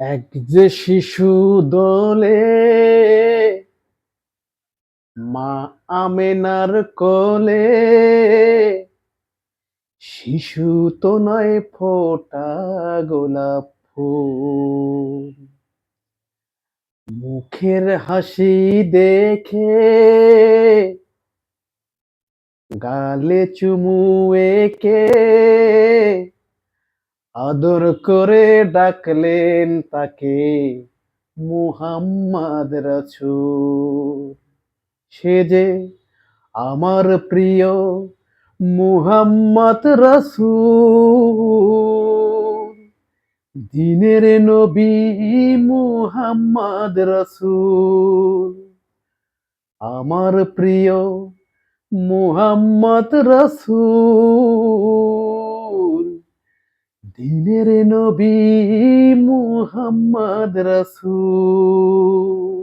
এক যে শিশু দোলে, মা আমেনার কোলে। শিশু তো নয় ফোটা গোলাপ ফুল। মুখের হাসি দেখে গালে চুমু একে আদর করে ডাকলেন তাকে মুহাম্মদ রাসূল। সে যে আমার প্রিয় মুহাম্মদ রাসূল। দিনের নবী মুহাম্মদ রাসূল। আমার প্রিয় মুহাম্মদ রাসূল। দিনের নবী মুহাম্মদ রাসূল।